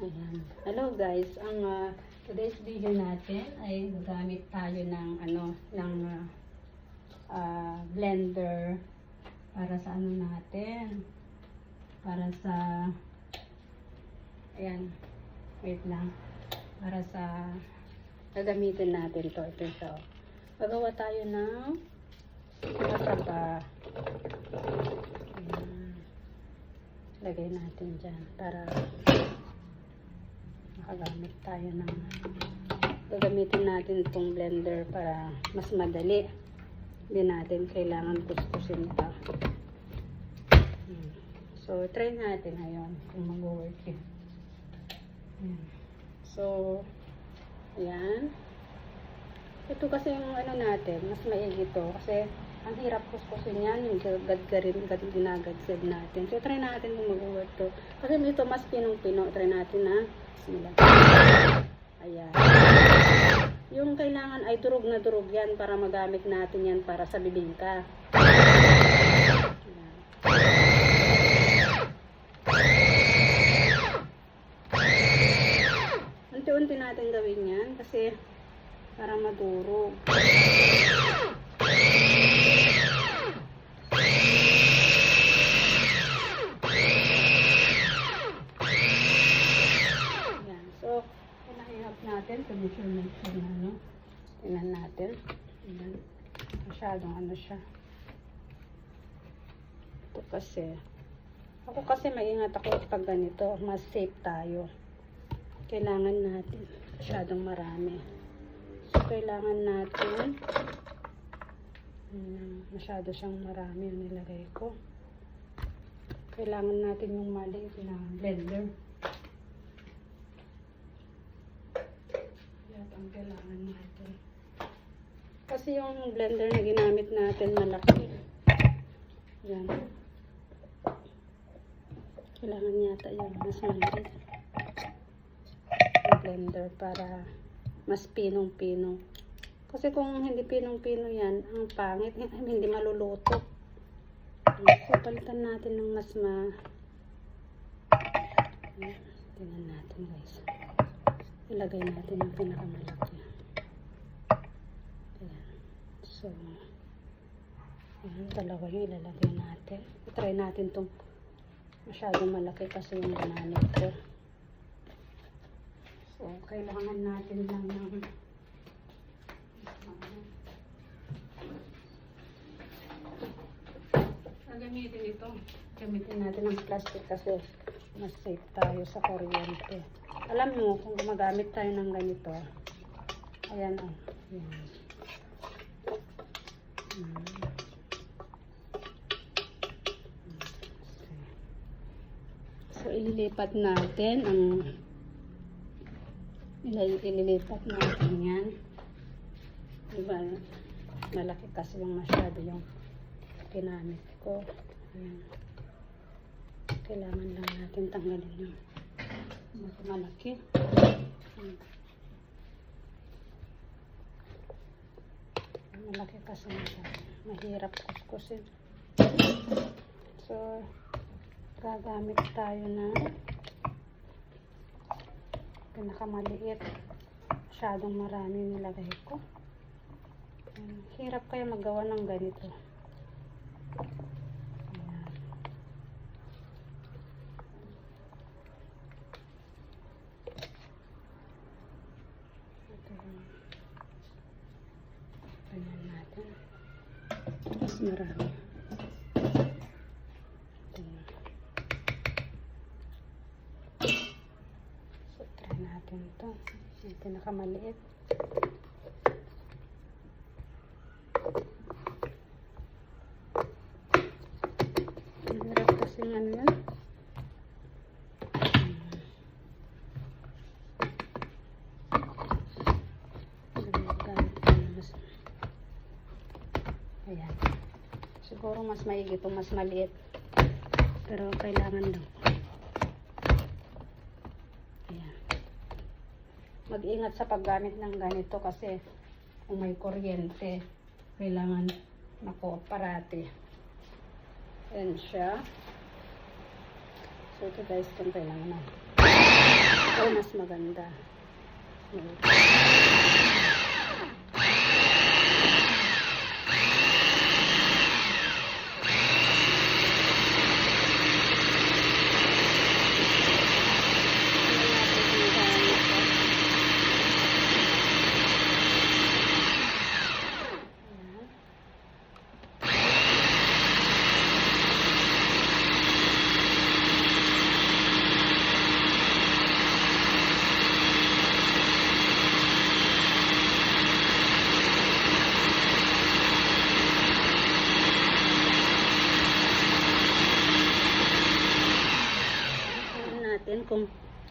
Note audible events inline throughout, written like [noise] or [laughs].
Ayan. Hello guys, ang ah, today's video natin ay gagamit tayo ng ano ng ah, ah, blender para sa ano natin. Para sa Ayan. Wait lang. Para sa gagamitin natin to. Ito ito. Gagawa tayo ng mataba. Ayan. Lagay natin dyan para makagamit tayo ng gagamitin natin itong blender para mas madali hindi natin kailangan kuskusin pa Hmm. so try natin ngayon kung mag-work yun Ayan. so ayan ito kasi yung ano natin mas maigi to kasi ang hirap kuskusin yan yung gadgarin gad ginagadgad natin so try natin kung mag-work to kasi ito mas pinong-pino try natin na Bismillah. Ayan. Yung kailangan ay durog na durog yan para magamit natin yan para sa bibingka. Ayan. Unti-unti natin gawin yan kasi para madurog. Make sure na ano. Tingnan natin. Ayan. Masyadong ano siya. Ito kasi. Ako kasi maingat ako pag ganito. Mas safe tayo. Kailangan natin. Masyadong marami. So, kailangan natin Ayan, masyado siyang marami yung nilagay ko. Kailangan natin yung maliit na blender. Yan ang kailangan natin. Kasi yung blender na ginamit natin malaki. Yan. Kailangan yata yung mas maliit. Yung blender para mas pinong-pinong. Kasi kung hindi pinong-pino yan, ang pangit, [laughs] hindi maluluto. So, palitan natin ng mas ma... Tingnan natin guys. Ilagay natin yung pinakamalaki. Ayan. So, ayan, dalawa yung ilalagay natin. Try natin itong masyadong malaki kasi yung ginamit ko. So, kailangan natin lang ng Gagamitin ito. Gamitin natin ang plastic kasi mas safe tayo sa kuryente. Alam mo, kung gumagamit tayo ng ganito, ayan o. Oh, ayan. So, ililipat natin ang ililipat natin yan. Diba? Malaki kasi yung masyado yung ginamit ko. Ayan. Kailangan lang natin tanggalin yung mas malaki. Kasi. Mahirap kuskusin. So, gagamit tayo ng pinakamaliit. Masyadong marami nilagay ko. Hirap kaya magawa ng ganito. Ayan. Ito yung ganyan natin. Mas marami. Ito na. So, try natin ito. Yung pinakamaliit. Hirap kasi ng ano yan. Ayan. Siguro mas maigi ito, mas maliit. Pero kailangan lang. Ayan. Mag-ingat sa paggamit ng ganito kasi kung may kuryente, kailangan nako parati. Ayan siya. So ito guys, kung kailangan na. mas maganda. Ayan.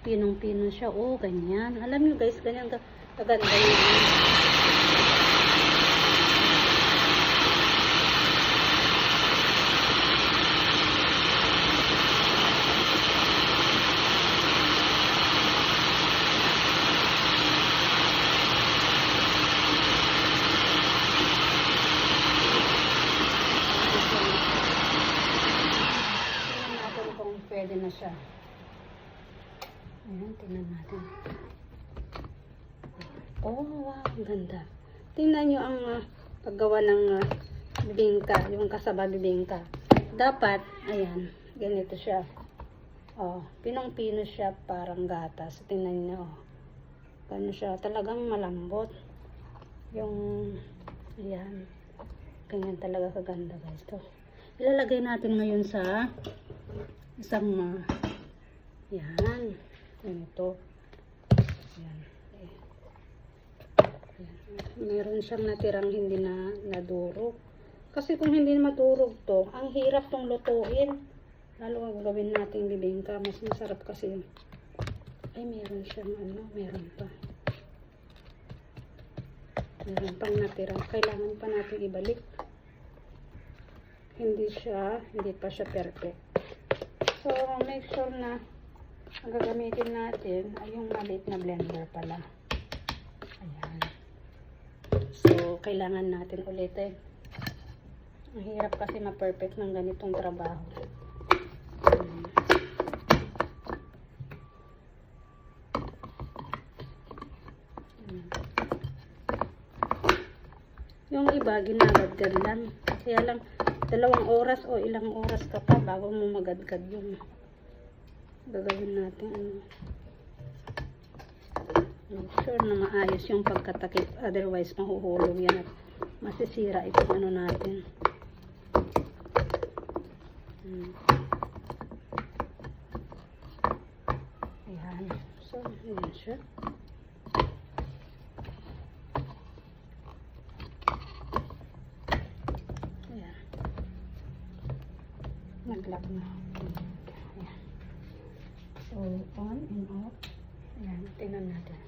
Pinong-pino siya. Oh, ganyan. Alam niyo guys, ganyan ka kaganda yun. Tingnan natin kung pwede na siya. Ayan, tingnan natin. Oh, wow, ganda. Tingnan nyo ang ah, paggawa ng ah, bibingka, yung kasaba bibingka. Dapat, ayan, ganito siya. Oh, pinong-pino siya parang gatas. Tingnan nyo, oh. Ganun siya, talagang malambot. Yung, ayan, ganyan talaga kaganda guys. To. Ilalagay natin ngayon sa isang, ah, yan, ganito. Yan. Eh. Yan. Meron siyang natirang hindi na nadurog. Kasi kung hindi madurog to, ang hirap tong lutuin. Lalo ang gawin nating bibingka, mas masarap kasi. Ay, meron siyang ano, meron pa. Meron pang natira. Kailangan pa natin ibalik. Hindi siya, hindi pa siya perfect. So, make sure na ang gagamitin natin ay yung maliit na blender pala. Ayan. So, kailangan natin ulitin. Ang hirap kasi ma-perfect ng ganitong trabaho. Yung iba, ginagadgad lang. Kaya lang, dalawang oras o ilang oras ka pa bago mo magadgad yung gagawin natin. Ano. Make sure na maayos yung pagkatakip. Otherwise, mahuhulog yan at masisira itong ano natin. Hmm. Ayan. So, ayan siya. Ayan. Nag-lock na. So, on and off. Ayan, tingnan natin.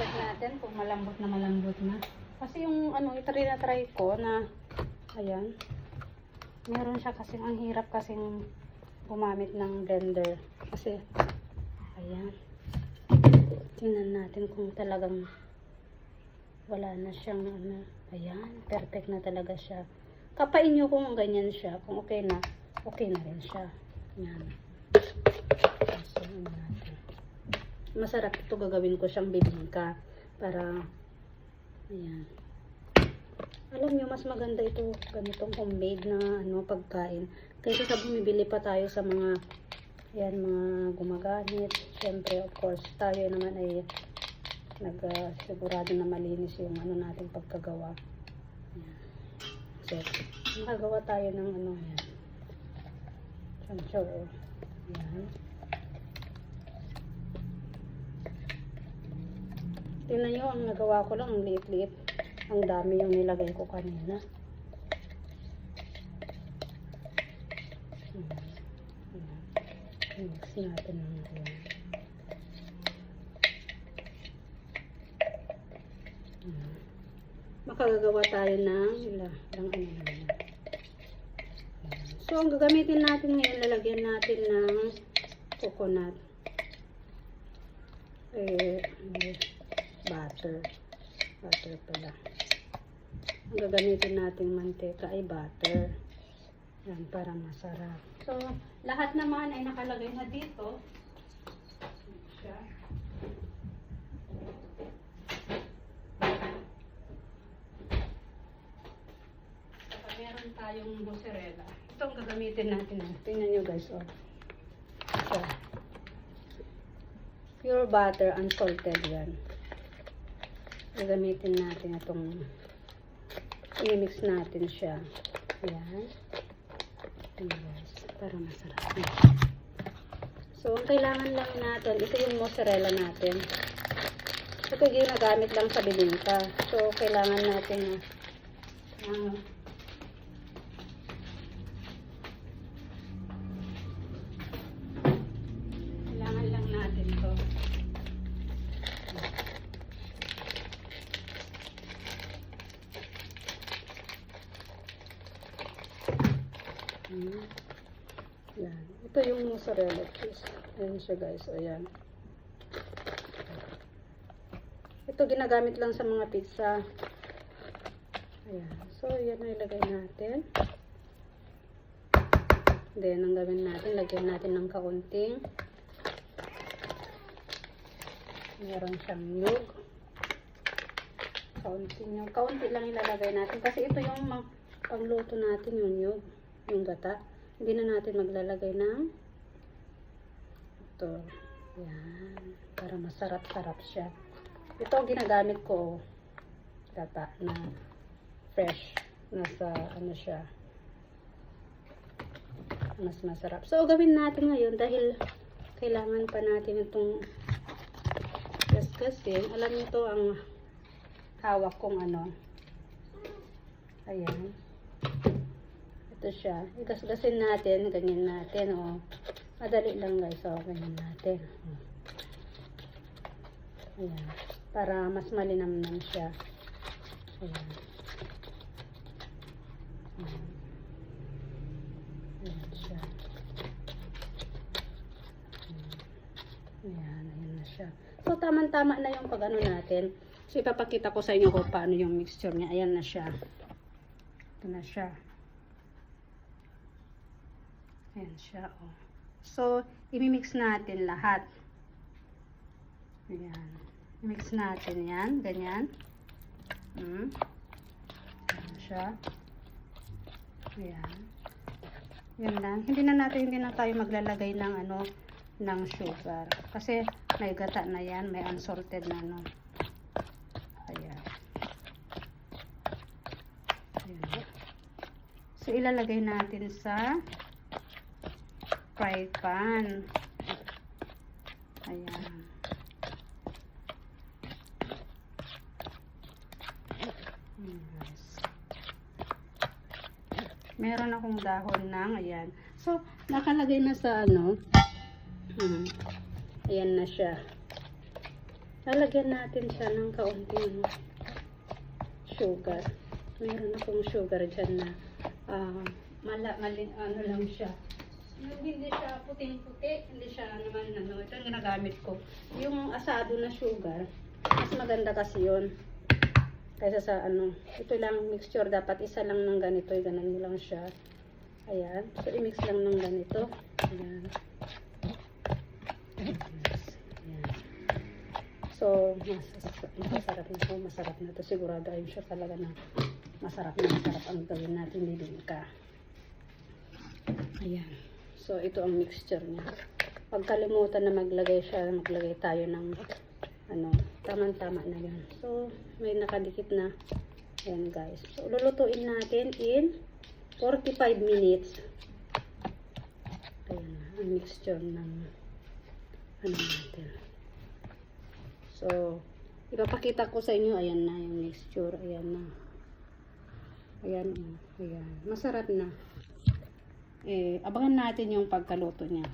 Check natin kung malambot na malambot na. Kasi yung ano, itry na try ko na, ayan, meron siya kasi ang hirap kasing gumamit ng blender. Kasi, ayan, tingnan natin kung talagang wala na siyang ano, ayan, perfect na talaga siya. Kapain nyo kung ganyan siya, kung okay na, okay na rin siya. Ayan. Masarap ito gagawin ko siyang bibingka para ayan alam nyo mas maganda ito ganitong homemade na ano pagkain kaysa sa bumibili pa tayo sa mga yan mga gumagamit syempre of course tayo naman ay nag uh, na malinis yung ano natin pagkagawa yan. so makagawa tayo ng ano yan Tansyo, oh. Yan. Tingnan nyo, ang nagawa ko lang, ang liit-liit. Ang dami yung nilagay ko kanina. Mix natin ng. Hmm. Makagagawa tayo ng ilang, ano na yan. So, ang gagamitin natin ngayon, lalagyan natin ng coconut. Eh, eh, butter. Butter pala. Ang gagamitin nating mantika ay butter. Yan, para masarap. So, lahat naman ay nakalagay na dito. Saka meron tayong mozzarella. Ito ang gagamitin natin. Tingnan nyo guys. Oh. Ito. Pure butter, unsalted yan. Gagamitin natin itong i-mix natin siya. Ayan. Ayan guys. Para masarap. So, ang kailangan lang natin, ito yung mozzarella natin. Ito ginagamit lang sa bibingka. So, kailangan natin uh, Kailangan lang natin to. Hmm. Yan. Ito yung mozzarella cheese. Ayan siya guys. Ayan. Ito ginagamit lang sa mga pizza. Ayan. So, yan na ilagay natin. Then, ang gawin natin, lagyan natin ng kaunting. Meron siyang yug. Kaunti yung Kaunti lang ilalagay natin. Kasi ito yung pangluto natin yung yug. Yung gata. Hindi na natin maglalagay ng ito. Yan. Para masarap-sarap siya. Ito ginagamit ko. Gata na fresh. Nasa ano siya mas masarap. So, gawin natin ngayon dahil kailangan pa natin itong gasgasin. Alam niyo to ang hawak kong ano. Ayan. Ito siya. Igasgasin natin. Ganyan natin. Oh. Madali lang guys. Oh, ganyan natin. Ayan. Para mas malinamnam siya. Ayan. Ayan. Ayan siya. Na siya. So, tama-tama na yung pag ano natin. So, ipapakita ko sa inyo kung paano yung mixture niya. Ayan na siya. Ito na siya. Ayan siya, oh. So, imimix natin lahat. Ayan. I-mix natin yan. Ganyan. Hmm. Ayan siya. Ayan. Yan lang. Hindi na natin, hindi na tayo maglalagay ng ano, ng sugar. Kasi may gata na yan, may unsalted na ano. Ayan. Ayan. So, ilalagay natin sa fry pan. Ayan. Meron akong dahon ng, ayan. So, nakalagay na sa ano, hmm, ayan na siya. Lalagyan natin siya ng kaunting sugar. Meron akong sugar dyan na, ah, mala, mali, ano lang siya. Yung hindi siya puting-puti, hindi siya naman ano, ito yung ginagamit ko. Yung asado na sugar, mas maganda kasi yun. Kaysa sa ano, ito lang mixture, dapat isa lang ng ganito, ganan mo lang siya. Ayan. So, i-mix lang ng ganito. Ayan. So, mas, masarap na to, masarap na to. Sigurado ayun siya talaga na masarap na masarap ang gawin natin bibingka. Ayan. So, ito ang mixture niya. Pag kalimutan na maglagay siya, maglagay tayo ng ano, tamang-tama na yan. So, may nakadikit na. Ayan guys. So, lulutuin natin in 45 minutes. ang mixture ng ano natin. So, ipapakita ko sa inyo, ayan na yung mixture, ayan na. Ayan, oh, ayan. Masarap na. Eh, abangan natin yung pagkaluto niya.